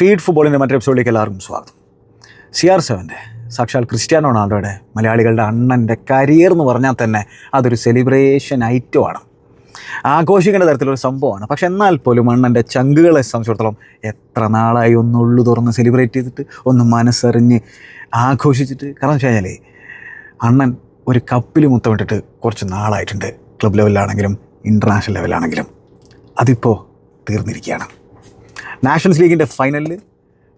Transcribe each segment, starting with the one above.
Feed ഫുട്ബോളിന്റെ മറ്റൊരു എപ്പിസോഡിലേക്ക് എല്ലാവർക്കും സ്വാഗതം. സി ആർ സെവന്റെ സാക്ഷാൽ ക്രിസ്ത്യാനോ റൊണാൾഡോയുടെ മലയാളികളുടെ അണ്ണന്റെ കരിയർ എന്ന് പറഞ്ഞാൽ തന്നെ അതൊരു സെലിബ്രേഷൻ ഐറ്റമാണ് ആഘോഷിക്കേണ്ട തരത്തിലൊരു സംഭവമാണ്. പക്ഷെ എന്നാൽ പോലും അണ്ണന്റെ ചങ്കുകളെ സംബന്ധിച്ചിടത്തോളം എത്ര നാളായി ഒന്നുള്ളു തുറന്ന് സെലിബ്രേറ്റ് ചെയ്തിട്ട് ഒന്ന് മനസ്സറിഞ്ഞ് ആഘോഷിച്ചിട്ട്. കാരണം വെച്ച് കഴിഞ്ഞാൽ അണ്ണൻ ഒരു കപ്പിൽ മുത്തമിട്ടിട്ട് കുറച്ച് നാളായിട്ടുണ്ട്. ക്ലബ് ലെവലിലാണെങ്കിലും ഇന്റർനാഷണൽ ലെവലാണെങ്കിലും അതിപ്പോൾ തീർന്നിരിക്കുകയാണ്. നാഷൻസ് ലീഗിന്റെ ഫൈനലിൽ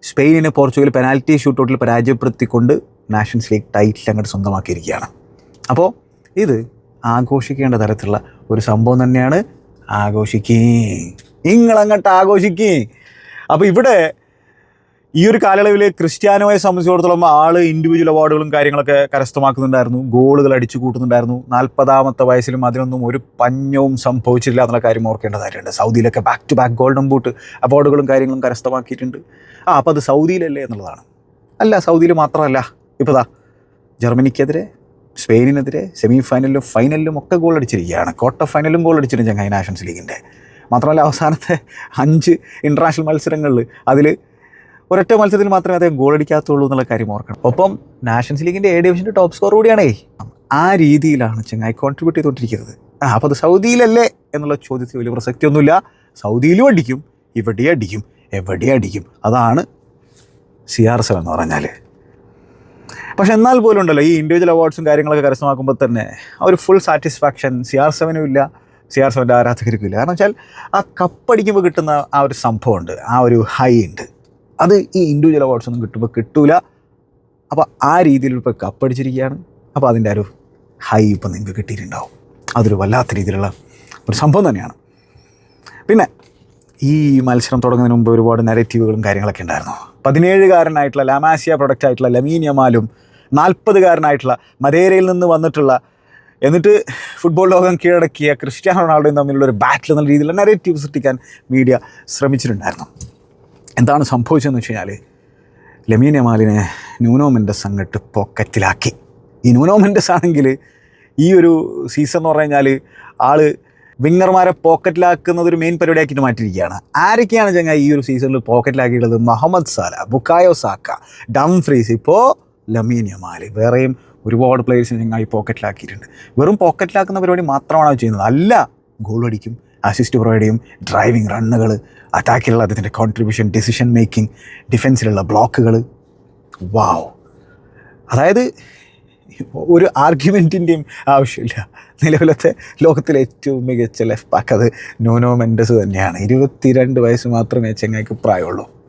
സ്പെയിനിനെ പോർച്ചുഗൽ പെനാൽറ്റി ഷൂട്ടൗട്ടിൽ പരാജയപ്പെടുത്തിക്കൊണ്ട് നാഷൻസ് ലീഗ് ടൈറ്റിൽ അങ്ങോട്ട് സ്വന്തമാക്കിയിരിക്കുകയാണ്. അപ്പോൾ ഇത് ആഘോഷിക്കേണ്ട തരത്തിലുള്ള ഒരു സംഭവം തന്നെയാണ് ആഘോഷിക്കേ. നിങ്ങളങ്ങോട്ട് ആഘോഷിക്കേ. അപ്പോൾ ഇവിടെ ഈ ഒരു കാലയളവിൽ ക്രിസ്ത്യാനോയെ സംബന്ധിച്ചിടത്തോളം ആൾ ഇൻഡിവിജ്വൽ അവാർഡുകളും കാര്യങ്ങളൊക്കെ കരസ്ഥമാക്കുന്നുണ്ടായിരുന്നു. ഗോളുകൾ അടിച്ചു കൂട്ടുന്നുണ്ടായിരുന്നു. നാൽപ്പതാമത്തെ വയസ്സിലും അതിനൊന്നും ഒരു പഞ്ഞവും സംഭവിച്ചില്ല എന്നുള്ള കാര്യം ഓർക്കേണ്ടതായിട്ടുണ്ട് സൗദിയിലൊക്കെ back to back golden boot അവാർഡുകളും കാര്യങ്ങളും കരസ്ഥമാക്കിയിട്ടുണ്ട്. ആ അപ്പോൾ അത് സൗദിയിലല്ലേ എന്നുള്ളതാണ്. അല്ല സൗദിയിൽ മാത്രമല്ല. ഇപ്പോൾ ദാ ജർമ്മനിക്കെതിരെ സ്പെയിനിനെതിരെ സെമി ഫൈനലിലും ഫൈനലിലും ഒക്കെ ഗോൾ അടിച്ചിരിക്കുകയാണ്. ക്വാർട്ടർ ഫൈനലും ഗോൾ അടിച്ചിട്ടുണ്ട് ചങ്ങായി നാഷൻസ് ലീഗിന്റെ മാത്രമല്ല അവസാനത്തെ അഞ്ച് ഇന്റർനാഷണൽ മത്സരങ്ങളിൽ അതിൽ ഒരൊറ്റ മത്സരത്തിൽ മാത്രമേ അദ്ദേഹം ഗോൾ അടിക്കാത്തുള്ളൂ എന്നുള്ള കാര്യം ഓർക്കണം. ഒപ്പം നാഷൻസ് ലീഗിന്റെ എ ഡിവിഷന്റെ ടോപ്പ് സ്കോർ കൂടിയാണേ. ആ രീതിയിലാണ് ചെങ്ങായി കോൺട്രിബ്യൂട്ട് ചെയ്തുകൊണ്ടിരിക്കുന്നത്. ആ അപ്പോൾ അത് സൗദിയിലല്ലേ എന്നുള്ള ചോദ്യത്തിൽ വലിയ പ്രസക്തിയൊന്നുമില്ല. സൗദിയിലും അടിക്കും ഇവിടെ അടിക്കും എവിടെ അടിക്കും. അതാണ് സി ആർ സെവൻ എന്ന് പറഞ്ഞാൽ പക്ഷെ എന്നാൽ പോലും ഉണ്ടല്ലോ ഈ ഇൻഡിവിജ്വൽ അവാർഡ്സും കാര്യങ്ങളൊക്കെ കരസ്ഥമാക്കുമ്പോൾ തന്നെ ആ ഒരു ഫുൾ സാറ്റിസ്ഫാക്ഷൻ സി ആർ സെവനും ഇല്ല സി ആർ സെവന്റെ ആരാധകർക്കും ഇല്ല. കാരണം വെച്ചാൽ ആ കപ്പടിക്കുമ്പോൾ കിട്ടുന്ന ആ ഒരു സംഭവമുണ്ട് ആ ഒരു ഹൈ ഉണ്ട്. അത് ഈ ഇൻഡിവിജ്വൽ അവാർഡ്സ് ഒന്നും കിട്ടുമ്പോൾ കിട്ടൂല. അപ്പോൾ ആ രീതിയിൽ ഇപ്പോൾ കപ്പടിച്ചിരിക്കുകയാണ് അപ്പോൾ അതിന്റെ ഒരു ഹൈ ഇപ്പം നിങ്ങൾക്ക് കിട്ടിയിട്ടുണ്ടാവും. അതൊരു വല്ലാത്ത രീതിയിലുള്ള ഒരു സംഭവം തന്നെയാണ്. പിന്നെ ഈ മത്സരം തുടങ്ങുന്നതിന് മുമ്പ് ഒരുപാട് നെഗറ്റീവുകളും കാര്യങ്ങളൊക്കെ ഉണ്ടായിരുന്നു. പതിനേഴുകാരനായിട്ടുള്ള ലാമാസിയ പ്രൊഡക്റ്റ് ആയിട്ടുള്ള ലമീനിയമാലും നാൽപ്പതുകാരനായിട്ടുള്ള മദേരയിൽ നിന്ന് വന്നിട്ടുള്ള എന്നിട്ട് ഫുട്ബോൾ ലോകം കീഴടക്കിയ ക്രിസ്ത്യാനോ റൊണാൾഡോയും തമ്മിലുള്ള ഒരു ബാറ്റിൽ എന്നുള്ള രീതിയിലുള്ള നെഗറ്റീവ് സൃഷ്ടിക്കാൻ മീഡിയ ശ്രമിച്ചിട്ടുണ്ടായിരുന്നു. എന്താണ് സംഭവിച്ചതെന്ന് വെച്ച് കഴിഞ്ഞാൽ ലമീൻ യമാലിനെ ന്യൂനോ മെൻഡസ് പോക്കറ്റിലാക്കി. ഈ ന്യൂനോ മെൻഡസ് ആണെങ്കിൽ ഈ ഒരു സീസൺ എന്ന് പറഞ്ഞു കഴിഞ്ഞാൽ ആൾ വിങ്ങർമാരെ പോക്കറ്റിലാക്കുന്നത് ഒരു മെയിൻ പരിപാടിയാക്കിയിട്ട് മാറ്റിയിരിക്കുകയാണ്. ആരൊക്കെയാണ് ചങ്ങായി ഈ ഒരു സീസണിൽ പോക്കറ്റിലാക്കിയിട്ടുള്ളത്? Mohamed Salah Bukayo Saka Dumfries ഇപ്പോൾ ലമീൻ യമാൽ വേറെയും ഒരുപാട് പ്ലേയേഴ്സിനെ ചങ്ങായി പോക്കറ്റിലാക്കിയിട്ടുണ്ട്. വെറും പോക്കറ്റിലാക്കുന്ന പരിപാടി മാത്രമാണ് ചെയ്യുന്നത്. അല്ല ഗോൾ അടിക്കും അസിസ്റ്റ് പ്രൊവൈഡ് ചെയ്യും ഡ്രൈവിംഗ് റണ്ണുകൾ അറ്റാക്കിലുള്ള അദ്ദേഹത്തിന്റെ കോൺട്രിബ്യൂഷൻ ഡിസിഷൻ മേക്കിംഗ് ഡിഫൻസിലുള്ള ബ്ലോക്കുകൾ വാവ് അതായത് ഒരു ആർഗ്യുമെന്റിന്റെയും ആവശ്യമില്ല. നിലവിലത്തെ ലോകത്തിലെ ഏറ്റവും മികച്ച ലെഫ്റ്റ് ബാക്ക് അത് നോനോ മെൻഡസ് തന്നെയാണ്. ഇരുപത്തിരണ്ട് വയസ്സ് മാത്രമേ ചെങ്ങായിക്ക് പ്രായമുള്ളൂ.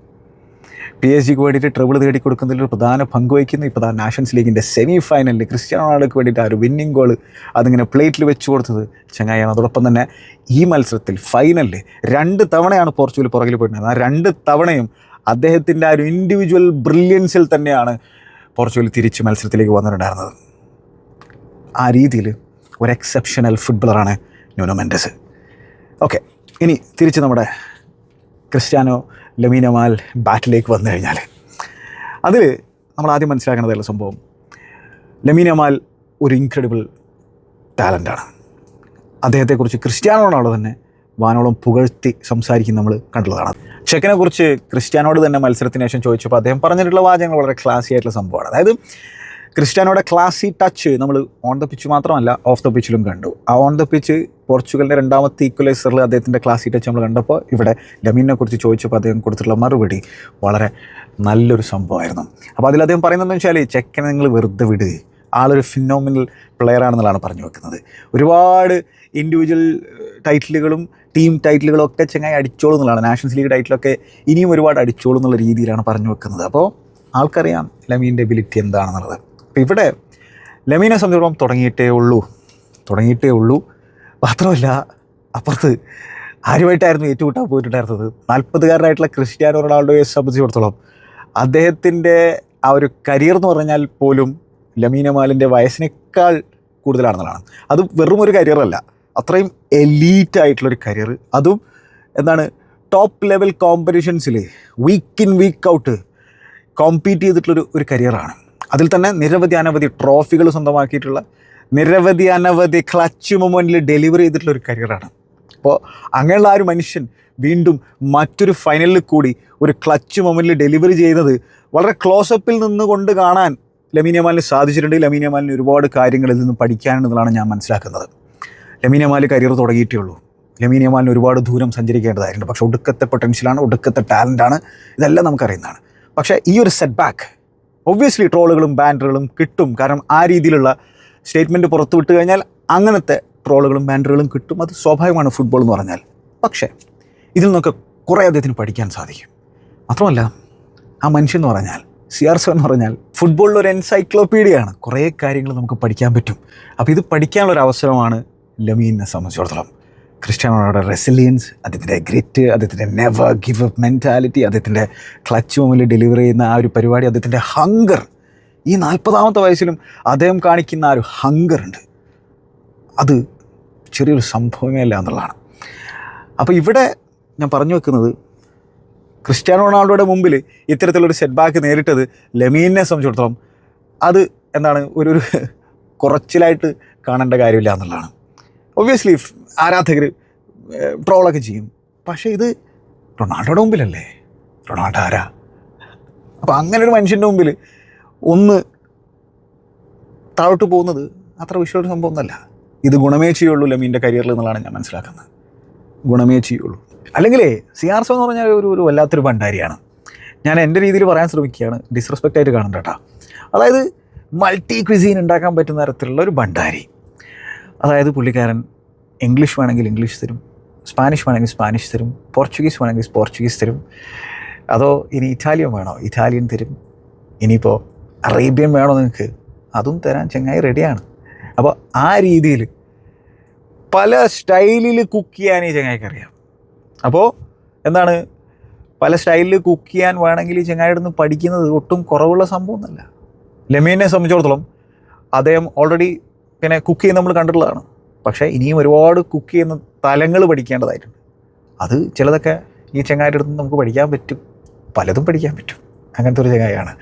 പി എസ് ജിക്ക് വേണ്ടിയിട്ട് ട്രിബിൾ തേടി കൊടുക്കുന്നതിൽ പ്രധാന പങ്ക് വഹിക്കുന്നു. ഇപ്പോൾ നാഷൻസ് ലീഗിന്റെ സെമി ഫൈനലിൽ ക്രിസ്ത്യാനോ റൊണാൾഡോക്ക് വേണ്ടിയിട്ട് ആ ഒരു വിന്നിംഗ് ഗോൾ അതിങ്ങനെ പ്ലേറ്റിൽ വെച്ച് കൊടുത്തത് ചങ്ങായാണ് അതോടൊപ്പം തന്നെ ഈ മത്സരത്തിൽ ഫൈനലിൽ രണ്ട് തവണയാണ് പോർച്ചുഗൽ പുറകിൽ പോയിട്ടുണ്ടായത് ആ രണ്ട് തവണയും അദ്ദേഹത്തിന്റെ ആ ഒരു ഇൻഡിവിജ്വൽ ബ്രില്യൻസിൽ തന്നെയാണ് പോർച്ചുഗൽ തിരിച്ച് മത്സരത്തിലേക്ക് വന്നിട്ടുണ്ടായിരുന്നത്. ആ രീതിയിൽ ഒരു എക്സെപ്ഷണൽ ഫുട്ബോളറാണ് ന്യൂനോ മെൻഡസ്. ഓക്കെ ഇനി തിരിച്ച് നമ്മുടെ ക്രിസ്ത്യാനോ ലമീനമാൽ ബാറ്റിലേക്ക് വന്നു കഴിഞ്ഞാൽ അതിൽ നമ്മൾ ആദ്യം മനസ്സിലാക്കേണ്ടതുള്ള സംഭവം ലമീനമാൽ ഒരു ഇൻക്രെഡിബിൾ ടാലന്റാണ് അദ്ദേഹത്തെക്കുറിച്ച് ക്രിസ്ത്യാനോ റൊണാൾഡോ തന്നെ വാനോളം പുകഴ്ത്തി സംസാരിക്കും നമ്മൾ കണ്ടുള്ളതാണ്. ചെക്കനെക്കുറിച്ച് ക്രിസ്ത്യാനോട് തന്നെ മത്സരത്തിന് ശേഷം ചോദിച്ചപ്പോൾ അദ്ദേഹം പറഞ്ഞിട്ടുള്ള വാചകങ്ങൾ വളരെ ക്ലാസി ആയിട്ടുള്ള സംഭവമാണ്. അതായത് ക്രിസ്ത്യാനോയുടെ ക്ലാസി ടച്ച് നമ്മൾ ഓൺ ദ പിച്ച് മാത്രമല്ല ഓഫ് ദ പിച്ചിലും കണ്ടു. ആ ഓൺ ദ പിച്ച് പോർച്ചുഗലിന്റെ രണ്ടാമത്തെ ഈക്വലൈസറിൽ അദ്ദേഹത്തിന്റെ ക്ലാസി ടച്ച് നമ്മൾ കണ്ടപ്പോൾ ഇവിടെ ലമീനെ കുറിച്ച് ചോദിച്ചപ്പോൾ അദ്ദേഹം കൊടുത്തിട്ടുള്ള മറുപടി വളരെ നല്ലൊരു സംഭവമായിരുന്നു. അപ്പോൾ അതിൽ അദ്ദേഹം പറയുന്നതെന്ന് വെച്ചാൽ ചെക്കനെ നിങ്ങൾ വെറുതെ വിടുക ആളൊരു ഫിനോമിനൽ പ്ലെയർ ആണെന്നുള്ളതാണ് പറഞ്ഞു വെക്കുന്നത്. ഒരുപാട് ഇൻഡിവിജ്വൽ ടൈറ്റിലുകളും ടീം ടൈറ്റിലുകളും ഒക്കെ ചെങ്ങായി അടിച്ചോളൂ എന്നുള്ളതാണ്. നാഷൻസ് ലീഗ് ടൈറ്റിലൊക്കെ ഇനിയും ഒരുപാട് അടിച്ചോളൂ എന്നുള്ള രീതിയിലാണ് പറഞ്ഞു വെക്കുന്നത്. അപ്പോൾ ആൾക്കറിയാം ലമീന്റെ എബിലിറ്റി എന്താണെന്നുള്ളത്. അപ്പോൾ ഇവിടെ ലമീനെ സംബന്ധിച്ചിടത്തോളം തുടങ്ങിയിട്ടേ ഉള്ളൂ. തുടങ്ങിയിട്ടേ ഉള്ളൂ. മാത്രമല്ല അപ്പുറത്ത് ആരുമായിട്ടായിരുന്നു ഏറ്റുമുട്ടാൻ പോയിട്ടുണ്ടായിരുന്നത്? നാൽപ്പതുകാരനായിട്ടുള്ള ക്രിസ്ത്യാനോ റൊണാൾഡോയെ സംബന്ധിച്ചിടത്തോളം അദ്ദേഹത്തിന്റെ ആ ഒരു കരിയർ എന്ന് പറഞ്ഞാൽ പോലും ലമീനമാലിന്റെ വയസ്സിനേക്കാൾ കൂടുതലാണെന്നുള്ളതാണ് അത് വെറും ഒരു കരിയറല്ല അത്രയും എലീറ്റ് ആയിട്ടുള്ളൊരു കരിയർ. അതും എന്താണ് top level കോമ്പറ്റീഷൻസിൽ week in week out compete ചെയ്തിട്ടുള്ളൊരു ഒരു കരിയറാണ്. അതിൽ തന്നെ നിരവധി അനവധി ട്രോഫികൾ സ്വന്തമാക്കിയിട്ടുള്ള നിരവധി അനവധി ക്ലച്ച് മൊമെന്റിൽ ഡെലിവറി ചെയ്തിട്ടുള്ള ഒരു കരിയറാണ് അപ്പോൾ അങ്ങനെയുള്ള ആ ഒരു മനുഷ്യൻ വീണ്ടും മറ്റൊരു ഫൈനലിൽ കൂടി ഒരു ക്ലച്ച് മൊമെന്റിൽ ഡെലിവറി ചെയ്യുന്നത് വളരെ ക്ലോസപ്പിൽ നിന്നുകൊണ്ട് കാണാൻ ലമീൻ യമാലിന് സാധിച്ചിട്ടുണ്ട്. ലമീൻ ഒരുപാട് കാര്യങ്ങളിൽ നിന്ന് പഠിക്കാനുള്ളതാണ് ഞാൻ മനസ്സിലാക്കുന്നത്. ലമീൻ യമാൽ കരിയർ തുടങ്ങിയിട്ടേ ഉള്ളൂ. ലമീൻ യമാലിന് ഒരുപാട് ദൂരം സഞ്ചരിക്കേണ്ടതായിട്ടുണ്ട്. പക്ഷേ ഒടുക്കത്തെ പൊട്ടൻഷ്യലാണ് ഒടുക്കത്തെ ടാലന്റാണ് ഇതെല്ലാം നമുക്കറിയുന്നതാണ്. പക്ഷേ ഈ ഒരു സെറ്റ് ബാക്ക് ഒബ്വിയസ്ലി ട്രോളുകളും ബാൻഡറുകളും കിട്ടും. കാരണം ആ രീതിയിലുള്ള സ്റ്റേറ്റ്മെന്റ് പുറത്തു വിട്ട് കഴിഞ്ഞാൽ അങ്ങനത്തെ ട്രോളുകളും ബാൻഡറുകളും കിട്ടും. അത് സ്വാഭാവികമാണ് ഫുട്ബോൾ എന്ന് പറഞ്ഞാൽ. പക്ഷേ ഇതിൽ നിന്നൊക്കെ കുറേ അദ്ദേഹത്തിന് പഠിക്കാൻ സാധിക്കും. മാത്രമല്ല ആ മനുഷ്യൻ എന്ന് പറഞ്ഞാൽ സി ആർ സോ എന്ന് പറഞ്ഞാൽ ഫുട്ബോളിൽ ഒരു എൻസൈക്ലോപീഡിയയാണ് കുറേ കാര്യങ്ങൾ നമുക്ക് പഠിക്കാൻ പറ്റും. അപ്പോൾ ഇത് പഠിക്കാനുള്ള ഒരു അവസരമാണ് ലമീനെ സംബന്ധിച്ചിടത്തോളം. ക്രിസ്ത്യാനോയുടെ റെസിലിയൻസ് അദ്ദേഹത്തിന്റെ ഗ്രിറ്റ് അദ്ദേഹത്തിന്റെ നെവർ ഗിവ് അപ്പ് മെന്റാലിറ്റി അദ്ദേഹത്തിന്റെ ക്ലച്ച് മുമ്പിൽ ഡെലിവറി ചെയ്യുന്ന ആ ഒരു പരിപാടി അദ്ദേഹത്തിന്റെ ഹങ്കർ ഈ നാൽപ്പതാമത്തെ വയസ്സിലും അദ്ദേഹം കാണിക്കുന്ന ആ ഒരു ഹങ്കർ ഉണ്ട്. അത് ചെറിയൊരു സംഭവമേ അല്ല എന്നുള്ളതാണ്. അപ്പോൾ ഇവിടെ ഞാൻ പറഞ്ഞു വെക്കുന്നത് ക്രിസ്ത്യാനോ റൊണാൾഡോയുടെ മുമ്പിൽ ഇത്തരത്തിലൊരു സെറ്റ് ബാക്ക് നേരിട്ടത് ലെമീനെ സംബന്ധിച്ചിടത്തോളം അത് എന്താണ് ഒരു കുറച്ചിലായിട്ട് കാണേണ്ട കാര്യമില്ല എന്നുള്ളതാണ്. ഒബ്വിയസ്ലി ആരാധകർ ട്രോളൊക്കെ ചെയ്യും. പക്ഷേ ഇത് റൊണാൾഡോയുടെ മുമ്പിലല്ലേ? റൊണാൾഡോ ആരാ? അപ്പോൾ അങ്ങനെ ഒരു മനുഷ്യന്റെ മുമ്പിൽ ഒന്ന് താഴോട്ട് പോകുന്നത് അത്ര വിഷയമുള്ള സംഭവം ഒന്നല്ല ഇത് ഗുണമേ ചെയ്യുള്ളൂ ലമീന്റെ കരിയറിൽ എന്നുള്ളതാണ് ഞാൻ മനസ്സിലാക്കുന്നത്. ഗുണമേ ചെയ്യുള്ളൂ. അല്ലെങ്കിലേ സി ആർ സോ എന്ന് പറഞ്ഞാൽ ഒരു ഒരു വല്ലാത്തൊരു ഭണ്ഡാരിയാണ്. ഞാൻ എന്റെ രീതിയിൽ പറയാൻ ശ്രമിക്കുകയാണ്. ഡിസ്റെസ്പെക്റ്റ് ആയിട്ട് കേട്ടോ അതായത് മൾട്ടി ക്വിസീൻ ഉണ്ടാക്കാൻ പറ്റുന്ന തരത്തിലുള്ള ഒരു ഭണ്ഡാരി. അതായത് പുള്ളിക്കാരൻ ഇംഗ്ലീഷ് വേണമെങ്കിൽ ഇംഗ്ലീഷ് തരും സ്പാനിഷ് വേണമെങ്കിൽ സ്പാനിഷ് തരും പോർച്ചുഗീസ് വേണമെങ്കിൽ പോർച്ചുഗീസ് തരും. അതോ ഇനി ഇറ്റാലിയൻ വേണോ? ഇറ്റാലിയൻ തരും. ഇനിയിപ്പോൾ അറേബ്യൻ വേണോ നിങ്ങൾക്ക് അതും തരാൻ ചങ്ങായി റെഡിയാണ് അപ്പോൾ ആ രീതിയിൽ പല സ്റ്റൈലിൽ കുക്ക് ചെയ്യാൻ ഈ ചങ്ങായിക്ക് അറിയാം. അപ്പോൾ എന്താണ്? പല സ്റ്റൈലിൽ കുക്ക് ചെയ്യാൻ വേണമെങ്കിൽ ഈ ചങ്ങായിയുടെ നിന്ന് പഠിക്കുന്നത് ഒട്ടും കുറവുള്ള സംഭവം ഒന്നല്ല. ലെമീനെ സംബന്ധിച്ചിടത്തോളം അദ്ദേഹം ഓൾറെഡി പിന്നെ കുക്ക് ചെയ്യുന്ന നമ്മൾ കണ്ടിട്ടുള്ളതാണ്. പക്ഷേ ഇനിയും ഒരുപാട് കുക്ക് ചെയ്യുന്ന തലങ്ങൾ പഠിക്കേണ്ടതായിട്ടുണ്ട്. അത് ചിലതൊക്കെ ഈ ചെങ്ങായിട്ട് അടുത്ത് നമുക്ക് പഠിക്കാൻ പറ്റും. പലതും പഠിക്കാൻ പറ്റും. അങ്ങനത്തെ ഒരു ചങ്ങായാണ്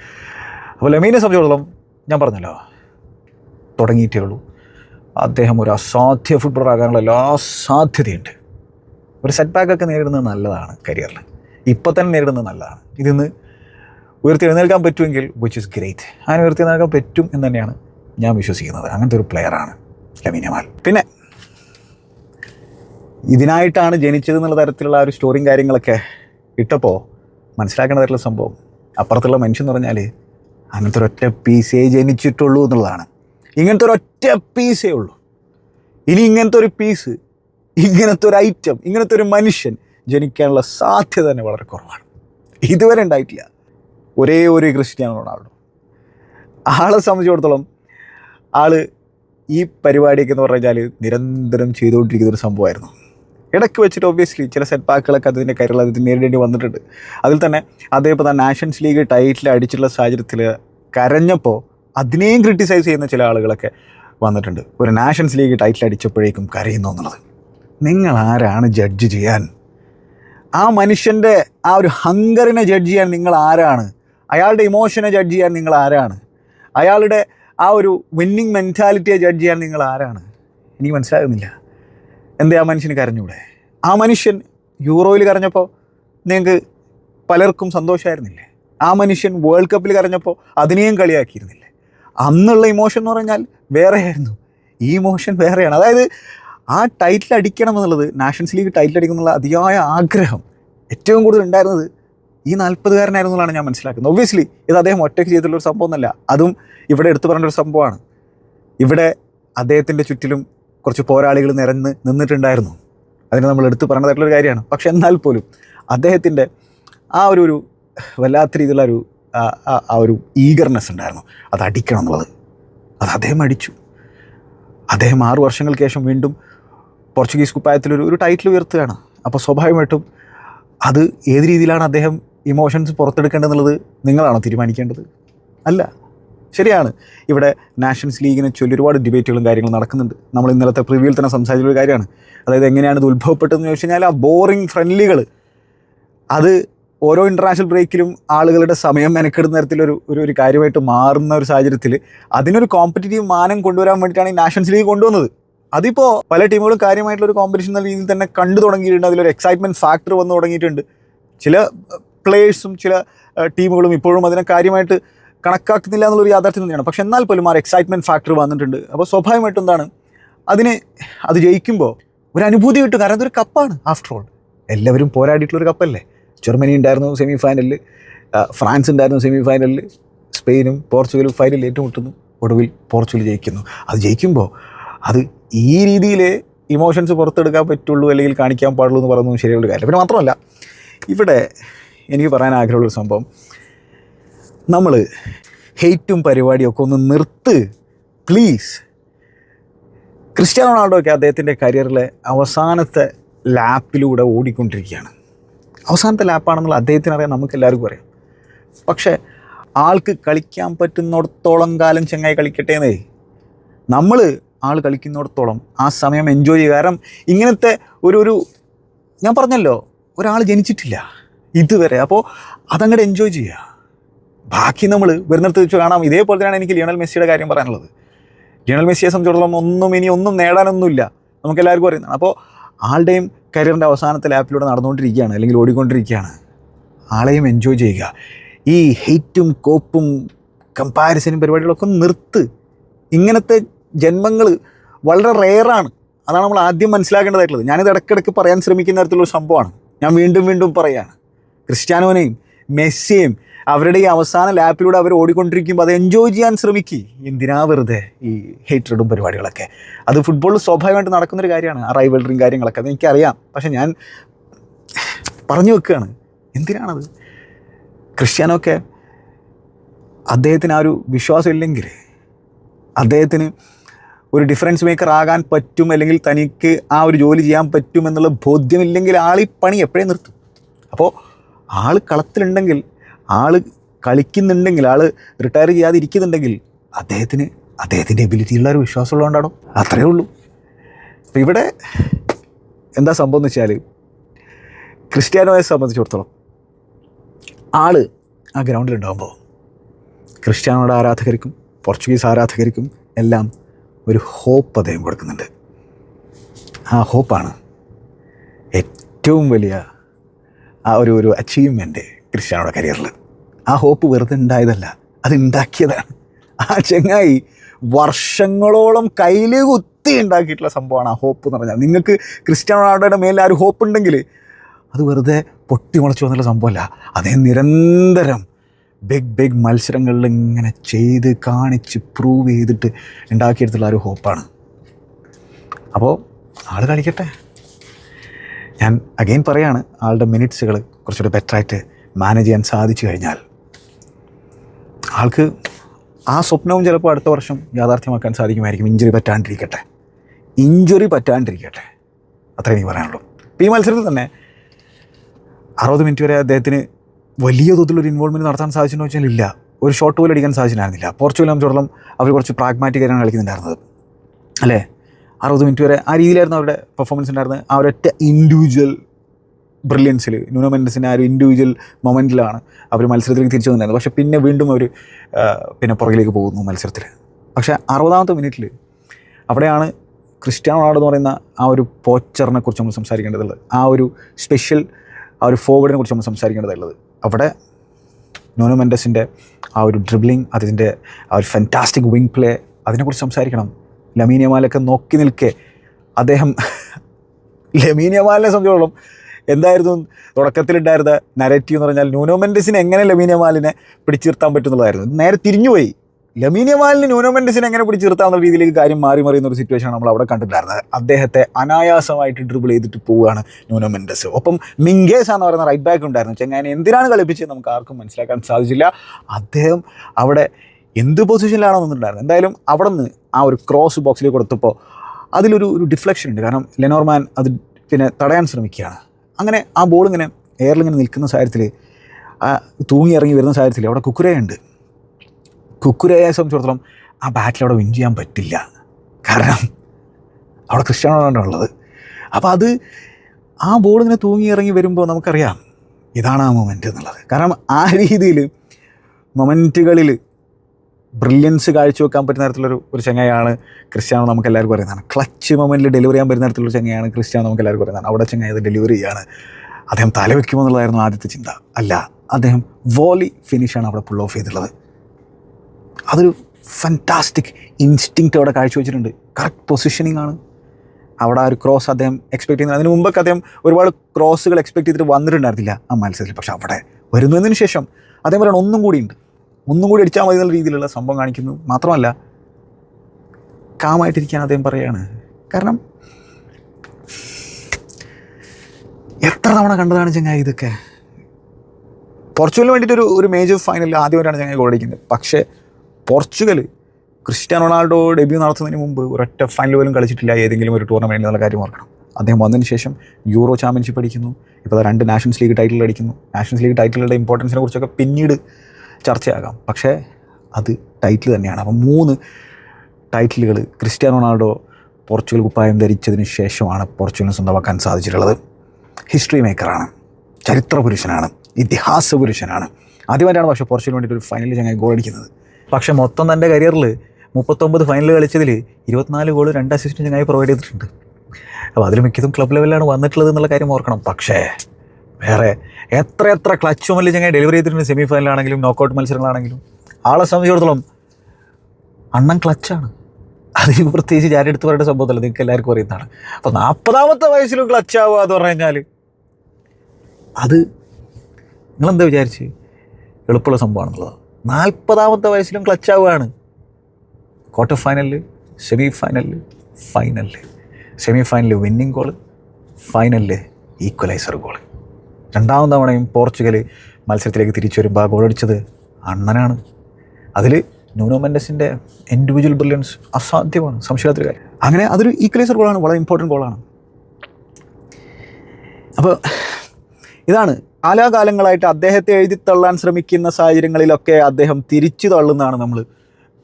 അപ്പോൾ ലെമീനെ സംബന്ധിച്ചിടത്തോളം ഞാൻ പറഞ്ഞല്ലോ തുടങ്ങിയിട്ടേ ഉള്ളൂ. അദ്ദേഹം ഒരു അസാധ്യ ഫുട്ബോളർ ആകാനുള്ള എല്ലാ സാധ്യതയുണ്ട്. ഒരു സെറ്റ് ബാക്കൊക്കെ നേരിടുന്നത് നല്ലതാണ് കരിയറിൽ ഇപ്പോൾ തന്നെ നേരിടുന്നത് നല്ലതാണ്. ഇതിന്ന് ഉയർത്തി എഴുന്നേൽക്കാൻ പറ്റുമെങ്കിൽ വിച്ച് ഇസ് ഗ്രേറ്റ് അങ്ങനെ ഉയർത്തി എഴുന്നേൽക്കാൻ പറ്റും എന്ന് തന്നെയാണ് ഞാൻ വിശ്വസിക്കുന്നത്. അങ്ങനത്തെ ഒരു പ്ലെയറാണ് ലമീൻ പിന്നെ ഇതിനായിട്ടാണ് ജനിച്ചത് എന്നുള്ള തരത്തിലുള്ള ആ ഒരു സ്റ്റോറിയും കാര്യങ്ങളൊക്കെ ഇട്ടപ്പോൾ മനസ്സിലാക്കേണ്ട തരത്തിലുള്ള സംഭവം. അപ്പുറത്തുള്ള മനുഷ്യൻ എന്ന് പറഞ്ഞാൽ അങ്ങനത്തെ ഒരൊറ്റ പീസേ ജനിച്ചിട്ടുള്ളൂ എന്നുള്ളതാണ്. ഇങ്ങനത്തെ ഒരൊറ്റ പീസേ ഉള്ളൂ. ഇനി ഇങ്ങനത്തെ ഒരു പീസ് ഇങ്ങനത്തെ ഒരു ഐറ്റം ഇങ്ങനത്തെ ഒരു മനുഷ്യൻ ജനിക്കാനുള്ള സാധ്യത തന്നെ വളരെ കുറവാണ്. ഇതുവരെ ഉണ്ടായിട്ടില്ല. ഒരേ ഒരു ക്രിസ്ത്യാനോ റൊണാൾഡോ. ആളെ സംബന്ധിച്ചിടത്തോളം ആൾ ഈ പരിപാടിയൊക്കെ എന്ന് പറഞ്ഞാൽ നിരന്തരം ചെയ്തുകൊണ്ടിരിക്കുന്ന ഒരു സംഭവമായിരുന്നു. ഇടയ്ക്ക് വെച്ചിട്ട് ഒബ്വിയസ്ലി ചില സെറ്റ് ബാക്കുകളൊക്കെ അതിന്റെ കാര്യങ്ങൾ അതിന് നേരിടേണ്ടി വന്നിട്ടുണ്ട്. അതിൽ തന്നെ അദ്ദേഹം ഇപ്പോൾ നാഷൻസ് ലീഗ് ടൈറ്റിൽ അടിച്ചിട്ടുള്ള സാഹചര്യത്തിൽ കരഞ്ഞപ്പോൾ അതിനെയും ക്രിട്ടിസൈസ് ചെയ്യുന്ന ചില ആളുകളൊക്കെ വന്നിട്ടുണ്ട്. ഒരു നാഷൻസ് ലീഗ് ടൈറ്റിൽ അടിച്ചപ്പോഴേക്കും കരയുന്നു എന്നുള്ളത്. നിങ്ങൾ ആരാണ് ജഡ്ജ് ചെയ്യാൻ? ആ മനുഷ്യന്റെ ആ ഒരു ഹങ്കറിനെ ജഡ്ജ് ചെയ്യാൻ നിങ്ങൾ ആരാണ്? അയാളുടെ ഇമോഷനെ ജഡ്ജ് ചെയ്യാൻ നിങ്ങൾ ആരാണ്? അയാളുടെ ആ ഒരു വിന്നിങ് മെന്റാലിറ്റിയെ ജഡ്ജ് ചെയ്യാൻ നിങ്ങൾ ആരാണ്? എനിക്ക് മനസ്സിലാകുന്നില്ല. എന്തേ ആ മനുഷ്യന് കരഞ്ഞൂടെ? ആ മനുഷ്യൻ യൂറോയിൽ കരഞ്ഞപ്പോൾ നിങ്ങൾക്ക് പലർക്കും സന്തോഷമായിരുന്നില്ലേ? ആ മനുഷ്യൻ വേൾഡ് കപ്പിൽ കരഞ്ഞപ്പോൾ അതിനെയും കളിയാക്കിയിരുന്നില്ലേ? അന്നുള്ള ഇമോഷൻ എന്ന് പറഞ്ഞാൽ വേറെയായിരുന്നു. ഈ ഇമോഷൻ വേറെയാണ്. അതായത് ആ ടൈറ്റിൽ അടിക്കണം എന്നുള്ളത് നാഷൻസ് ലീഗ് ടൈറ്റിൽ അടിക്കണം എന്നുള്ള അതിയായ ആഗ്രഹം ഏറ്റവും കൂടുതൽ ഉണ്ടായിരുന്നത് ഈ നാൽപ്പതുകാരനായിരുന്നു എന്നാണ് ഞാൻ മനസ്സിലാക്കുന്നത്. ഒബ്വിയസ്ലി ഇത് അദ്ദേഹം ഒറ്റയ്ക്ക് ചെയ്തിട്ടുള്ള ഒരു സംഭവം എന്നല്ല അതും ഇവിടെ എടുത്തു പറഞ്ഞ ഒരു സംഭവമാണ്. ഇവിടെ അദ്ദേഹത്തിന്റെ ചുറ്റിലും കുറച്ച് പോരാളികൾ നിരന്ന് നിന്നിട്ടുണ്ടായിരുന്നു. അതിന് നമ്മൾ എടുത്തു പറഞ്ഞതായിട്ടുള്ളൊരു കാര്യമാണ്. പക്ഷെ എന്നാൽ പോലും അദ്ദേഹത്തിന്റെ ആ ഒരു ഒരു വല്ലാത്ത രീതിയിലുള്ള ഒരു ആ ഒരു ഈഗർനെസ് ഉണ്ടായിരുന്നു. അത് അടിക്കണം എന്നുള്ളത്. അത് അദ്ദേഹം അടിച്ചു. അദ്ദേഹം ആറു വർഷങ്ങൾക്ക് ശേഷം വീണ്ടും പോർച്ചുഗീസ് കുപ്പായത്തിലൊരു ഒരു ടൈറ്റിൽ ഉയർത്തുകയാണ്. അപ്പോൾ സ്വാഭാവികമായിട്ടും അത് ഏത് രീതിയിലാണ് അദ്ദേഹം ഇമോഷൻസ് പുറത്തെടുക്കേണ്ടതെന്നുള്ളത് നിങ്ങളാണോ തീരുമാനിക്കേണ്ടത്? അല്ല. ശരിയാണ്. ഇവിടെ നാഷൻസ് ലീഗിനെ ചൊല്ലി ഒരുപാട് ഡിബേറ്റുകളും കാര്യങ്ങളും നടക്കുന്നുണ്ട്. നമ്മൾ ഇന്നലത്തെ പ്രിവ്യൂവിൽ തന്നെ സംസാരിച്ച ഒരു കാര്യമാണ്. അതായത് എങ്ങനെയാണ് ഇത് ഉത്ഭവപ്പെട്ടതെന്ന് ചോദിച്ചു കഴിഞ്ഞാൽ ആ ബോറിംഗ് ഫ്രണ്ട്ലികൾ അത് ഓരോ ഇന്റർനാഷണൽ ബ്രേക്കിലും ആളുകളുടെ സമയം മെനക്കെടുന്ന തരത്തിലൊരു ഒരു ഒരു കാര്യമായിട്ട് മാറുന്ന ഒരു സാഹചര്യത്തിൽ അതിനൊരു കോമ്പറ്റീറ്റീവ് മാനം കൊണ്ടുവരാൻ വേണ്ടിയിട്ടാണ് ഈ നാഷൻസ് ലീഗ് കൊണ്ടുവന്നത്. അതിപ്പോൾ പല ടീമുകളും കാര്യമായിട്ടുള്ള ഒരു കോമ്പറ്റീഷൻ എന്ന രീതിയിൽ തന്നെ കണ്ടു തുടങ്ങിയിട്ടുണ്ട്. അതിലൊരു എക്സൈറ്റ്മെന്റ് ഫാക്ടർ വന്നു തുടങ്ങിയിട്ടുണ്ട്. ചില പ്ലേയേഴ്സും ചില ടീമുകളും ഇപ്പോഴും അതിനെ കാര്യമായിട്ട് കണക്കാക്കുന്നില്ല എന്നുള്ളൊരു യാഥാർത്ഥ്യം തന്നെയാണ്. പക്ഷെ എന്നാൽ പോലും ആ എക്സൈറ്റ്മെന്റ് ഫാക്ടർ വന്നിട്ടുണ്ട്. അപ്പോൾ സ്വാഭാവികമായിട്ടും എന്താണ്? അതിന് അത് ജയിക്കുമ്പോൾ ഒരു അനുഭൂതി കിട്ടും. കാരണം അതൊരു കപ്പാണ് ആഫ്റ്റർ ഓൾ എല്ലാവരും പോരാടിയിട്ടുള്ളൊരു കപ്പല്ലേ ജർമ്മനി ഉണ്ടായിരുന്നു സെമി ഫൈനലിൽ ഫ്രാൻസ് ഉണ്ടായിരുന്നു സെമി ഫൈനലിൽ സ്പെയിനും പോർച്ചുഗലും ഫൈനലിൽ ഏറ്റുമുട്ടുന്നു. ഒടുവിൽ പോർച്ചുഗൽ ജയിക്കുന്നു. അത് ജയിക്കുമ്പോൾ അത് ഈ രീതിയിൽ ഇമോഷൻസ് പുറത്തെടുക്കാൻ പറ്റുള്ളൂ അല്ലെങ്കിൽ കാണിക്കാൻ പാടുള്ളൂ എന്ന് പറയുന്നതും ശരിയുള്ള കാര്യം പിന്നെ മാത്രമല്ല ഇവിടെ എനിക്ക് പറയാൻ ആഗ്രഹമുള്ളൊരു സംഭവം. നമ്മൾ ഹെയ്റ്റും പരിപാടിയൊക്കെ ഒന്ന് നിർത്ത് പ്ലീസ് ക്രിസ്ത്യാനോ റൊണാൾഡോയ്ക്ക് അദ്ദേഹത്തിന്റെ കരിയറിലെ അവസാനത്തെ ലാപ്പിലൂടെ ഓടിക്കൊണ്ടിരിക്കുകയാണ്. അവസാനത്തെ ലാപ്പാണെന്നുള്ള അദ്ദേഹത്തിന് അറിയാം നമുക്ക് എല്ലാവർക്കും അറിയാം. പക്ഷേ ആൾക്ക് കളിക്കാൻ പറ്റുന്നിടത്തോളം കാലം ചെങ്ങായി കളിക്കട്ടെ എന്നേ. നമ്മൾ ആൾ കളിക്കുന്നിടത്തോളം ആ സമയം എൻജോയ് ചെയ്യുക കാരണം ഇങ്ങനത്തെ ഒരു ഒരു ഞാൻ പറഞ്ഞല്ലോ ഒരാൾ ജനിച്ചിട്ടില്ല. ഇതുവരെ. അപ്പോൾ അതങ്ങോട്ട് എൻജോയ് ചെയ്യുക ബാക്കി നമ്മൾ വരുന്നിടത്ത് വെച്ച് കാണാം. ഇതേപോലെ തന്നെയാണ് എനിക്ക് ലിയണൽ മെസ്സിയുടെ കാര്യം പറയാനുള്ളത്. ലിയണൽ മെസ്സിയെ സംബന്ധിച്ചിടത്തോളം ഒന്നും ഇനി ഒന്നും നേടാനൊന്നുമില്ല. നമുക്ക് എല്ലാവർക്കും അറിയുന്നതാണ്. അപ്പോൾ ആളുടെയും കരിയറിന്റെ അവസാനത്തെ ലാപ്പിലൂടെ നടന്നുകൊണ്ടിരിക്കുകയാണ് അല്ലെങ്കിൽ ഓടിക്കൊണ്ടിരിക്കുകയാണ്. ആളെയും എൻജോയ് ചെയ്യുക. ഈ ഹെയ്റ്റും കോപ്പും കമ്പാരിസനും പരിപാടികളൊക്കെ നിർത്ത്. ഇങ്ങനത്തെ ജന്മങ്ങൾ വളരെ റെയറാണ് അതാണ് നമ്മൾ ആദ്യം മനസ്സിലാക്കേണ്ടതായിട്ടുള്ളത്. ഞാനിത് ഇടയ്ക്കിടയ്ക്ക് പറയാൻ ശ്രമിക്കുന്ന തരത്തിലുള്ള സംഭവമാണ്. ഞാൻ വീണ്ടും വീണ്ടും പറയാണ്. ക്രിസ്ത്യാനോനെയും മെസ്സിയും അവരുടെ ഈ അവസാന ലാപ്പിലൂടെ അവർ ഓടിക്കൊണ്ടിരിക്കുമ്പോൾ അത് എൻജോയ് ചെയ്യാൻ ശ്രമിക്കുക എന്തിനാ വെറുതെ ഈ ഹേറ്റഡും പരിപാടികളൊക്കെ? അത് ഫുട്ബോളിൽ സ്വാഭാവികമായിട്ട് നടക്കുന്നൊരു കാര്യമാണ് ആ റൈവൽറിയും കാര്യങ്ങളൊക്കെ. അത് എനിക്കറിയാം. പക്ഷെ ഞാൻ പറഞ്ഞു വെക്കുകയാണ് എന്തിനാണത്? ക്രിസ്ത്യാനൊക്കെ അദ്ദേഹത്തിന് ആ ഒരു വിശ്വാസമില്ലെങ്കിൽ അദ്ദേഹത്തിന് ഒരു ഡിഫറൻസ് മേക്കർ ആകാൻ പറ്റും അല്ലെങ്കിൽ തനിക്ക് ആ ഒരു ജോലി ചെയ്യാൻ പറ്റും എന്നുള്ള ബോധ്യമില്ലെങ്കിൽ ആൾ ഈ പണി എപ്പോഴേ നിർത്തും? അപ്പോൾ ആൾ കളത്തിലുണ്ടെങ്കിൽ ആൾ കളിക്കുന്നുണ്ടെങ്കിൽ ആൾ റിട്ടയർ ചെയ്യാതെ ഇരിക്കുന്നുണ്ടെങ്കിൽ അദ്ദേഹത്തിന് അദ്ദേഹത്തിന്റെ എബിലിറ്റിയുള്ള ഒരു വിശ്വാസമുള്ളതുകൊണ്ടാണോ അത്രയേ ഉള്ളൂ. അപ്പം ഇവിടെ എന്താ സംഭവം എന്ന് വെച്ചാൽ ക്രിസ്ത്യാനോയെ സംബന്ധിച്ചിടത്തോളം ആൾ ആ ഗ്രൗണ്ടിലുണ്ടാകുമ്പോൾ ക്രിസ്ത്യാനോയുടെ ആരാധകർക്കും പോർച്ചുഗീസ് ആരാധകർക്കും എല്ലാം ഒരു ഹോപ്പ് അദ്ദേഹം കൊടുക്കുന്നുണ്ട്. ആ ഹോപ്പാണ് ഏറ്റവും വലിയ ആ ഒരു ഒരു അച്ചീവ്മെന്റ് ക്രിസ്ത്യാനോയുടെ കരിയറിൽ ആ ഹോപ്പ് വെറുതെ ഉണ്ടായതല്ല അത് ഉണ്ടാക്കിയതാണ് ആ ചെങ്ങായി വർഷങ്ങളോളം കയ്യിൽ കുത്തി ഉണ്ടാക്കിയിട്ടുള്ള സംഭവമാണ് ആ ഹോപ്പ് എന്ന് പറഞ്ഞാൽ. നിങ്ങൾക്ക് ക്രിസ്ത്യാനോ മേലെ ആ ഒരു ഹോപ്പ് ഉണ്ടെങ്കിൽ അത് വെറുതെ പൊട്ടി മുളച്ചു വന്നുള്ള സംഭവമല്ല. അതേ നിരന്തരം ബിഗ് ബിഗ് മത്സരങ്ങളിൽ ഇങ്ങനെ ചെയ്ത് കാണിച്ച് പ്രൂവ് ചെയ്തിട്ട് ഉണ്ടാക്കിയെടുത്തുള്ള ഒരു ഹോപ്പാണ് അപ്പോൾ ആൾ കളിക്കട്ടെ. ഞാൻ അഗെയിൻ പറയാണ് ആളുടെ മിനിറ്റ്സുകൾ കുറച്ചുകൂടി ബെറ്ററായിട്ട് മാനേജ് ചെയ്യാൻ സാധിച്ചു കഴിഞ്ഞാൽ ആൾക്ക് ആ സ്വപ്നവും ചിലപ്പോൾ അടുത്ത വർഷം യാഥാർത്ഥ്യമാക്കാൻ സാധിക്കുമായിരിക്കും. ഇഞ്ചുറി പറ്റാണ്ടിരിക്കട്ടെ. ഇഞ്ചുറി പറ്റാണ്ടിരിക്കട്ടെ. അത്രേ എനിക്ക് പറയാനുള്ളൂ. ഇപ്പോൾ ഈ മത്സരത്തിൽ തന്നെ അറുപത് മിനിറ്റ് വരെ അദ്ദേഹത്തിന് വലിയ തോതിലൊരു ഇൻവോൾവ്മെന്റ് നടത്താൻ സാധിച്ചെന്ന് വെച്ചാൽ ഇല്ല. ഒരു ഷോട്ട് പോലും അടിക്കാൻ സാധിച്ചിട്ടുണ്ടായിരുന്നില്ല. പോർച്ചുഗൽ സംബന്ധിച്ചിടത്തോളം അവർ കുറച്ച് പ്രാഗ്മാറ്റിക് ആയിട്ടാണ് കളിക്കുന്നുണ്ടായിരുന്നത്. അല്ലേ? അറുപത് മിനിറ്റ് വരെ ആ രീതിയിലായിരുന്നു അവരുടെ പെർഫോമൻസ് ഉണ്ടായിരുന്നത്. ആ ഒരൊറ്റ ഇൻഡിവിജ്വൽ ബ്രില്യൻസിൽ ന്യൂനോ ആ ഒരു ഇൻഡിവിജ്വൽ മൊമെന്റിലാണ് അവർ മത്സരത്തിലേക്ക് തിരിച്ചു വന്നിരുന്നത്. പക്ഷേ പിന്നെ വീണ്ടും അവർ പിന്നെ പുറകിലേക്ക് പോകുന്നു മത്സരത്തിൽ പക്ഷേ അറുപതാമത്തെ മിനിറ്റിൽ അവിടെയാണ് ക്രിസ്ത്യാനോ റൊണാൾഡോ എന്ന് പറയുന്ന ആ ഒരു പോച്ചറിനെ കുറിച്ച് നമ്മൾ സംസാരിക്കേണ്ടതുള്ളത്. ആ ഒരു സ്പെഷ്യൽ ആ ഒരു ഫോർവേഡിനെ കുറിച്ച് നമ്മൾ സംസാരിക്കേണ്ടതുള്ളത്. അവിടെ നോനോ മെൻഡസിന്റെ ആ ഒരു ഡ്രിബ്ലിംഗ് അതിന്റെ ആ ഒരു ഫാന്റാസ്റ്റിക് വിങ് പ്ലേ അതിനെക്കുറിച്ച് സംസാരിക്കണം. ലമീനിയമാലൊക്കെ നോക്കി നിൽക്കെ. അദ്ദേഹം ലമീനിയമാലിനെ സംബന്ധിച്ചോളം എന്തായിരുന്നു തുടക്കത്തിലുണ്ടായിരുന്ന നരറ്റീവ് എന്ന് പറഞ്ഞാൽ ന്യൂനോമെൻഡസിന് എങ്ങനെ ലമീനിയമാലിനെ പിടിച്ചു നിർത്താൻ പറ്റുന്നുള്ളതായിരുന്നു. നേരെ തിരിഞ്ഞുപോയി. ലമീനിയമാലിന് ന്യൂനോ ന്യൂനോമെൻഡസിനെ എങ്ങനെ പിടിച്ചു എന്നുള്ള രീതിയിലേക്ക് കാര്യം മാറി മറിയുന്ന ഒരു സിറ്റുവേഷനാണ് നമ്മൾ അവിടെ കണ്ടിട്ടുണ്ടായിരുന്നത്. അദ്ദേഹത്തെ അനായാസമായിട്ട് ഡ്രിബിൾ ചെയ്തിട്ട് പോവുകയാണ് ന്യൂനോമെൻഡസ് ഒപ്പം മിങ്കേസ് എന്ന് പറയുന്ന റൈറ്റ് ബാക്ക് ഉണ്ടായിരുന്നു. ചെങ്ങാനെ എന്തിനാണ് കളിപ്പിച്ചത് നമുക്ക് ആർക്കും മനസ്സിലാക്കാൻ സാധിച്ചില്ല. അദ്ദേഹം അവിടെ എന്ത് പൊസിഷനിലാണോ നിന്നിട്ടുണ്ടായിരുന്നത് എന്തായാലും അവിടെ നിന്ന് ആ ഒരു ക്രോസ് ബോക്സിലേക്ക് കൊടുത്തപ്പോൾ അതിലൊരു ഒരു ഡിഫ്ലക്ഷൻ ഉണ്ട്. കാരണം ലെനോർമാൻ അത് പിന്നെ തടയാൻ ശ്രമിക്കുകയാണ്. അങ്ങനെ ആ ബോൾ ഇങ്ങനെ എയറിലിങ്ങനെ നിൽക്കുന്ന സാഹചര്യത്തിൽ ആ തൂങ്ങി ഇറങ്ങി വരുന്ന സാഹചര്യത്തിൽ അവിടെ കുക്കുരയുണ്ട്. കുക്കുരയെ സംബന്ധിച്ചിടത്തോളം ആ ബാറ്റിൽ അവിടെ വിൻ ചെയ്യാൻ പറ്റില്ല. കാരണം അവിടെ ക്രിസ്ത്യാനോ ഉള്ളത്. അപ്പോൾ അത് ആ ബോൾ ഇങ്ങനെ തൂങ്ങി ഇറങ്ങി വരുമ്പോൾ നമുക്കറിയാം ഇതാണ് ആ മൊമെന്റ് എന്നുള്ളത്. കാരണം ആ രീതിയിൽ മൊമെന്റുകളിൽ ബ്രില്യൻസ് കാഴ്ചവെക്കാൻ പറ്റുന്ന തരത്തിലൊരു ഒരു ചങ്ങയാണ് ക്രിസ്ത്യാനോ നമുക്ക് എല്ലാവർക്കും അറിയുന്നതാണ്. ക്ലച്ച് മൊമെന്റിൽ ഡെലിവറി ചെയ്യാൻ പറ്റുന്ന തരത്തിലുള്ള ചങ്ങയാണ് ക്രിസ്ത്യാനോ നമുക്ക് എല്ലാവർക്കും അറിയുന്നതാണ്. അവിടെ ചങ്ങായത് ഡെലിവറി ചെയ്യാണ്. അദ്ദേഹം തലവെക്കുമോ എന്നുള്ളതായിരുന്നു ആദ്യത്തെ ചിന്ത. അല്ല അദ്ദേഹം വോളി ഫിനിഷാണ് അവിടെ പുൾ ഓഫ് ചെയ്തിട്ടുള്ളത്. അതൊരു ഫന്റാസ്റ്റിക് ഇൻസ്റ്റിങ്ക്റ്റ് അവിടെ കാഴ്ചവെച്ചിട്ടുണ്ട്. കറക്റ്റ് പൊസിഷനിങ് ആണ്. അവിടെ ആ ഒരു ക്രോസ് അദ്ദേഹം എക്സ്പെക്ട് ചെയ്യുന്നത് അതിന് മുമ്പൊക്കെ അദ്ദേഹം ഒരുപാട് ക്രോസുകൾ എക്സ്പെക്ട് ചെയ്തിട്ട് വന്നിട്ടുണ്ടായിരുന്നില്ല ആ മത്സരത്തിൽ. പക്ഷേ അവിടെ വരുന്നതിന് ശേഷം അദ്ദേഹം ഒന്നും കൂടി ഉണ്ട്. ഒന്നും കൂടി അടിച്ചാൽ മതി എന്നുള്ള രീതിയിലുള്ള സംഭവം കാണിക്കുന്നു. മാത്രമല്ല കാമായിട്ടിരിക്കാൻ അദ്ദേഹം പറയുകയാണ്. കാരണം എത്ര തവണ കണ്ടതാണ് ചങ്ങായി ഇതൊക്കെ? പോർച്ചുഗലിന് വേണ്ടിയിട്ടൊരു ഒരു മേജർ ഫൈനലിൽ ആദ്യമായിട്ടാണ് ചങ്ങായി ഗോൾ അടിക്കുന്നത്. പക്ഷേ പോർച്ചുഗൽ ക്രിസ്ത്യാനോ റൊണാൾഡോ ഡെബ്യൂ നടത്തുന്നതിന് മുമ്പ് ഒരൊറ്റ ഫൈനൽ പോലും കളിച്ചിട്ടില്ല. ഏതെങ്കിലും ഒരു ടൂർണമെന്റിൽ എന്നുള്ള കാര്യം ഓർക്കണം. അദ്ദേഹം വന്നതിന് ശേഷം യൂറോ ചാമ്പ്യൻഷിപ്പ് അടിക്കുന്നു. ഇപ്പോൾ രണ്ട് നാഷൻസ് ലീഗ് ടൈറ്റിൽ അടിക്കുന്നു. നാഷൻസ് ലീഗ് ടൈറ്റിലുകളുടെ ഇമ്പോർട്ടൻസിനെ കുറിച്ചൊക്കെ പിന്നീട് ചർച്ചയാകാം. പക്ഷേ അത് ടൈറ്റിൽ തന്നെയാണ്. അപ്പം മൂന്ന് ടൈറ്റിലുകൾ ക്രിസ്ത്യാനോ റൊണാൾഡോ പോർച്ചുഗൽ കുപ്പായം ധരിച്ചതിന് ശേഷമാണ് പോർച്ചുഗലിന് സ്വന്തമാക്കാൻ സാധിച്ചിട്ടുള്ളത്. ഹിസ്റ്ററി മേക്കറാണ് ചരിത്ര പുരുഷനാണ്. ഇതിഹാസ പുരുഷനാണ്. ആദ്യമായിട്ടാണ് പക്ഷേ പോർച്ചുഗൽ വേണ്ടിയിട്ട് ഒരു ഫൈനലിൽ ചങ്ങായി ഗോൾ അടിക്കുന്നത്. പക്ഷേ മൊത്തം തന്റെ കരിയറിൽ മുപ്പത്തൊമ്പത് ഫൈനൽ കളിച്ചതിൽ ഇരുപത്തിനാല് ഗോൾ രണ്ട് അസിസ്റ്റന്റ് ചങ്ങായി പ്രൊവൈഡ് ചെയ്തിട്ടുണ്ട്. അപ്പോൾ അതിൽ മിക്കതും ക്ലബ് ലെവലിലാണ് വന്നിട്ടുള്ളത് എന്നുള്ള കാര്യം ഓർക്കണം. പക്ഷേ വേറെ എത്ര എത്ര ക്ലച്ച് മല്ലി ചങ്ങായി ഡെലിവറി ചെയ്തിട്ടുണ്ട് സെമി ഫൈനലാണെങ്കിലും നോക്കൗട്ട് മത്സരങ്ങളാണെങ്കിലും. ആളെ സംബന്ധിച്ചിടത്തോളം അണ്ണൻ ക്ലച്ചാണ് അതിന് പ്രത്യേകിച്ച് ഞാൻ എടുത്ത് പറയേണ്ട സംഭവമല്ല നിങ്ങൾക്ക് എല്ലാവർക്കും അറിയുന്നതാണ്. അപ്പോൾ നാൽപ്പതാമത്തെ വയസ്സിലും ക്ലച്ചാവുക എന്ന് പറഞ്ഞു കഴിഞ്ഞാൽ അത് നിങ്ങളെന്താ വിചാരിച്ച്? എളുപ്പമുള്ള സംഭവമാണെന്നുള്ളത് നാൽപ്പതാമത്തെ വയസ്സിലും ക്ലച്ചാവുകയാണ് ക്വാർട്ടർ ഫൈനലിൽ സെമി ഫൈനലിൽ ഫൈനലിൽ സെമി ഫൈനലിൽ വിന്നിങ് ഗോൾ ഫൈനലിൽ ഈക്വലൈസർ ഗോൾ രണ്ടാം തവണയും പോർച്ചുഗൽ മത്സരത്തിലേക്ക് തിരിച്ചു വരുമ്പോൾ ആ ഗോളടിച്ചത് അണ്ണനാണ്. അതിൽ ന്യൂനോ മെൻഡസിന്റെ ഇൻഡിവിജ്വൽ ബ്രില്യൻസ് അസാധ്യമാണ്. സംശയത്തിൽ കാര്യം. അങ്ങനെ അതൊരു ഈക്വലൈസർ ഗോളാണ് വളരെ ഇമ്പോർട്ടന്റ് ഗോളാണ് അപ്പോൾ ഇതാണ് കാലാകാലങ്ങളായിട്ട് അദ്ദേഹത്തെ എഴുതി തള്ളാൻ ശ്രമിക്കുന്ന സാഹചര്യങ്ങളിലൊക്കെ അദ്ദേഹം തിരിച്ചു തള്ളുന്നതാണ് നമ്മൾ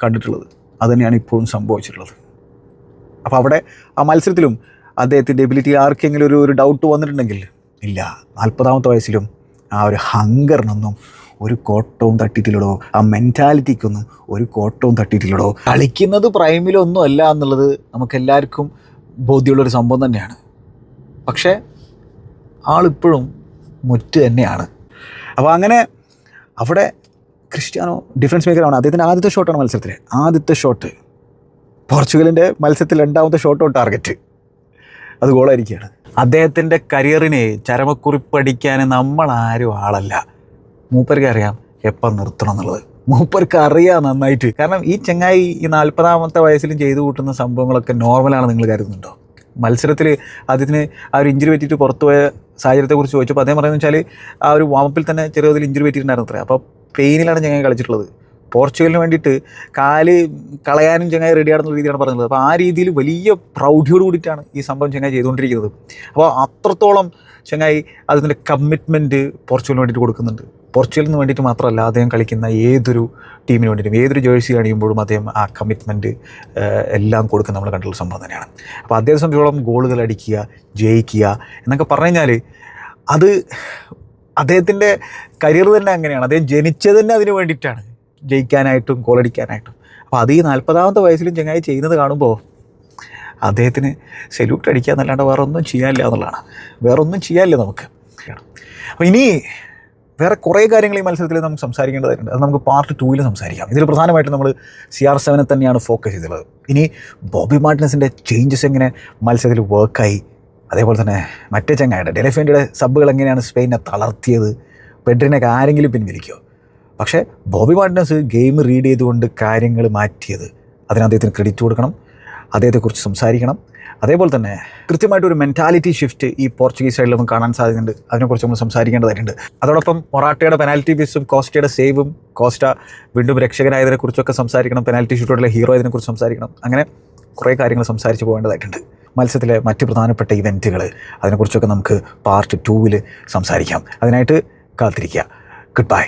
കണ്ടിട്ടുള്ളത്. അതുതന്നെയാണ് ഇപ്പോഴും സംഭവിച്ചിട്ടുള്ളത്. അപ്പോൾ അവിടെ ആ മത്സരത്തിലും അദ്ദേഹത്തിന്റെ എബിലിറ്റി ആർക്കെങ്കിലും ഒരു ഒരു ഡൗട്ട് വന്നിട്ടുണ്ടെങ്കിൽ ഇല്ല. നാൽപ്പതാമത്തെ വയസ്സിലും ആ ഒരു ഹങ്കറിനൊന്നും ഒരു കോട്ടവും തട്ടിയിട്ടില്ലടോ. ആ മെന്റാലിറ്റിക്കൊന്നും ഒരു കോട്ടവും തട്ടിയിട്ടില്ലടോ. കളിക്കുന്നത് പ്രൈമിലൊന്നും അല്ല എന്നുള്ളത് നമുക്കെല്ലാവർക്കും ബോധ്യമുള്ളൊരു സംഭവം തന്നെയാണ്. പക്ഷേ ആളിപ്പോഴും മുറ്റ് തന്നെയാണ്. അപ്പോൾ അങ്ങനെ അവിടെ ക്രിസ്ത്യാനോ ഡിഫൻസ് മേക്കറാണ് അദ്ദേഹത്തിന്റെ ആദ്യത്തെ ഷോട്ടാണ് മത്സരത്തിൽ ആദ്യത്തെ ഷോട്ട് പോർച്ചുഗലിന്റെ മത്സരത്തിൽ രണ്ടാമത്തെ ഷോട്ടോ ടാർഗറ്റ് അത് ഗോളായിരിക്കുകയാണ് അദ്ദേഹത്തിന്റെ കരിയറിനെ ചരമക്കുറിപ്പടിക്കാൻ നമ്മളാരും ആളല്ല. മൂപ്പർക്ക് അറിയാം എപ്പം നിർത്തണം എന്നുള്ളത്. മൂപ്പർക്ക് അറിയാം നന്നായിട്ട്. കാരണം ഈ ചങ്ങായി ഈ നാൽപ്പതാമത്തെ വയസ്സിലും ചെയ്തു കൂട്ടുന്ന സംഭവങ്ങളൊക്കെ നോർമലാണ് നിങ്ങൾ കരുതുന്നുണ്ടോ? മത്സരത്തിൽ അദ്ദേഹത്തിന് ആ ഒരു ഇഞ്ചുറി പറ്റിയിട്ട് പുറത്തു പോയ സാഹചര്യത്തെക്കുറിച്ച് ചോദിച്ചപ്പോൾ അദ്ദേഹം പറയുന്നത് വെച്ചാൽ ആ ഒരു വാമപ്പിൽ തന്നെ ചെറിയ തോതിൽ ഇഞ്ചുറി പറ്റിയിട്ടുണ്ടായിരുന്നു അപ്പോൾ പെയിനിലാണ് ചങ്ങായി കളിച്ചിട്ടുള്ളത്. പോർച്ചുഗലിന് വേണ്ടിയിട്ട് കാൽ കളയാനും ചങ്ങായി റെഡിയാണെന്ന രീതിയാണ് പറഞ്ഞത്. അപ്പോൾ ആ രീതിയിൽ വലിയ പ്രൗഢിയോട് കൂടിയിട്ടാണ് ഈ സംഭവം ചങ്ങായി ചെയ്തുകൊണ്ടിരിക്കുന്നത്. അപ്പോൾ അത്രത്തോളം ചങ്ങായി അതിന്റെ കമ്മിറ്റ്മെന്റ് പോർച്ചുഗലിന് വേണ്ടിയിട്ട് കൊടുക്കുന്നുണ്ട്. പോർച്ചുഗലിന് വേണ്ടിയിട്ട് മാത്രമല്ല അദ്ദേഹം കളിക്കുന്ന ഏതൊരു ടീമിന് വേണ്ടിയിട്ടും ഏതൊരു ജേഴ്സി അണിയുമ്പോഴും അദ്ദേഹം ആ കമ്മിറ്റ്മെന്റ് എല്ലാം കൊടുക്കുന്ന നമ്മൾ കണ്ടുള്ള സംഭവം തന്നെയാണ്. അപ്പോൾ അദ്ദേഹത്തെ സംബന്ധിച്ചോളം ഗോളുകൾ അടിക്കുക ജയിക്കുക എന്നൊക്കെ പറഞ്ഞു കഴിഞ്ഞാൽ അത് അദ്ദേഹത്തിന്റെ കരിയർ തന്നെ അങ്ങനെയാണ്. അദ്ദേഹം ജനിച്ചത് തന്നെ അതിന് വേണ്ടിയിട്ടാണ്. ജയിക്കാനായിട്ടും ഗോളടിക്കാനായിട്ടും അപ്പോൾ അത് ഈ നാൽപ്പതാമത്തെ വയസ്സിലും ചങ്ങായി ചെയ്യുന്നത് കാണുമ്പോൾ അദ്ദേഹത്തിന് സെല്യൂട്ട് അടിക്കുക എന്നല്ലാണ്ട് വേറെ ഒന്നും ചെയ്യാനില്ല എന്നുള്ളതാണ്. വേറെ ഒന്നും ചെയ്യാനില്ല നമുക്ക്. അപ്പോൾ ഇനി വേറെ കുറേ കാര്യങ്ങൾ ഈ മത്സരത്തിൽ നമുക്ക് സംസാരിക്കേണ്ടതായിട്ടുണ്ട്. അത് നമുക്ക് പാർട്ട് ടൂവിൽ സംസാരിക്കാം. ഇതിൽ പ്രധാനമായിട്ടും നമ്മൾ സി ആർ സെവനെ തന്നെയാണ് ഫോക്കസ് ചെയ്തിട്ടുള്ളത്. ഇനി ബോബി മാർട്ടിനസിന്റെ ചേഞ്ചസ് എങ്ങനെ മത്സരത്തിൽ വർക്കായി അതേപോലെ തന്നെ മറ്റേ ചങ്ങായിട്ട് ഡെലിഫേന്റെ സബ്ബുകൾ എങ്ങനെയാണ് സ്പെയിനെ തളർത്തിയത്? പെഡ്രിനൊക്കെ ആരെങ്കിലും പിൻവലിക്കുമോ പക്ഷേ ബോബി മാർട്ടിനസ് ഗെയിം റീഡ് ചെയ്തുകൊണ്ട് കാര്യങ്ങൾ മാറ്റിയത്. അതിന് അദ്ദേഹത്തിന് ക്രെഡിറ്റ് കൊടുക്കണം അദ്ദേഹത്തെക്കുറിച്ച് സംസാരിക്കണം. അതേപോലെ തന്നെ കൃത്യമായിട്ട് ഒരു മെന്റാലിറ്റി ഷിഫ്റ്റ് ഈ പോർച്ചുഗീസ് സൈഡിൽ നമുക്ക് കാണാൻ സാധ്യതയുണ്ട് അതിനെക്കുറിച്ച് നമ്മൾ സംസാരിക്കേണ്ടതായിട്ടുണ്ട്. അതോടൊപ്പം മൊറാട്ടയുടെ പെനാൽറ്റി മിസ്സും കോസ്റ്റയുടെ സേവും കോസ്റ്റ വീണ്ടും രക്ഷകനായതിനെക്കുറിച്ചൊക്കെ സംസാരിക്കണം പെനാൽറ്റി ഷൂട്ടോടെ ഹീറോ ഇതിനെക്കുറിച്ച് സംസാരിക്കണം. അങ്ങനെ കുറേ കാര്യങ്ങൾ സംസാരിച്ച് പോകേണ്ടതായിട്ടുണ്ട്. മത്സരത്തിലെ മറ്റ് പ്രധാനപ്പെട്ട ഇവന്റുകൾ അതിനെക്കുറിച്ചൊക്കെ നമുക്ക് പാർട്ട് ടൂവിൽ സംസാരിക്കാം. അതിനായിട്ട് കാത്തിരിക്കുക. Good bye